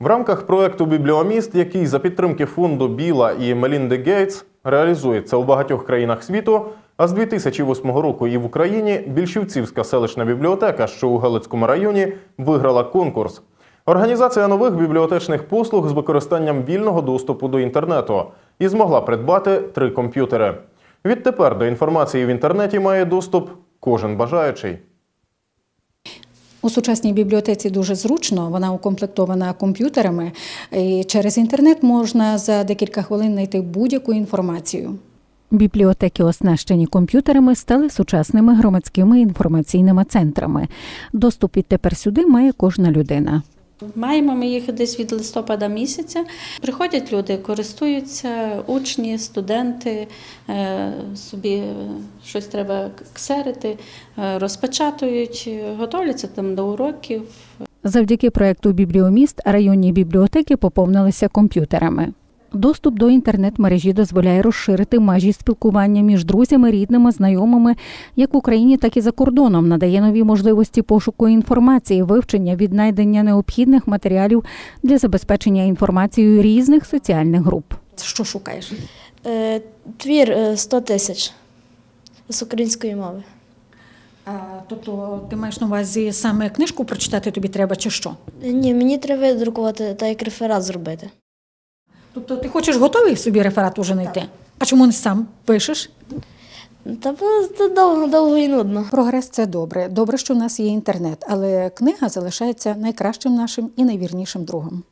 В рамках проекту Бібліоміст, який за підтримки фонду Біла і Мелінди Гейтс реалізується у багатьох країнах світу, а з 2008 року і в Україні Більшівцівська селищна бібліотека, що у Галицькому районі, виграла конкурс. Організація нових бібліотечних послуг з використанням вільного доступу до інтернету і змогла придбати три комп'ютери. Відтепер до інформації в інтернеті має доступ кожен бажаючий. У сучасній бібліотеці дуже зручно, вона укомплектована комп'ютерами. І через інтернет можна за декілька хвилин знайти будь-яку інформацію. Бібліотеки, оснащені комп'ютерами, стали сучасними громадськими інформаційними центрами. Доступ і тепер сюди має кожна людина. Маємо ми їх десь від листопада місяця. Приходять люди, користуються, учні, студенти, е, собі щось треба ксерити, е, розпечатують, готовляться там до уроків. Завдяки проекту Бібліоміст районні бібліотеки поповнилися комп'ютерами. Доступ до інтернет-мережі дозволяє розширити межі спілкування між друзями, рідними, знайомими як в Україні, так і за кордоном. Надає нові можливості пошуку інформації, вивчення, віднайдення необхідних матеріалів для забезпечення інформацією різних соціальних груп. Що шукаєш? Е, Твір е, 100 тисяч з української мови. А, тобто ти маєш на увазі саме книжку прочитати тобі треба чи що? Ні, мені треба видрукувати та як реферат зробити. Тобто ти хочеш готовий собі реферат уже знайти? А чому не сам пишеш? Та просто довго, довго і нудно. Прогрес це добре. Добре, що в нас є інтернет, але книга залишається найкращим нашим і найвірнішим другом.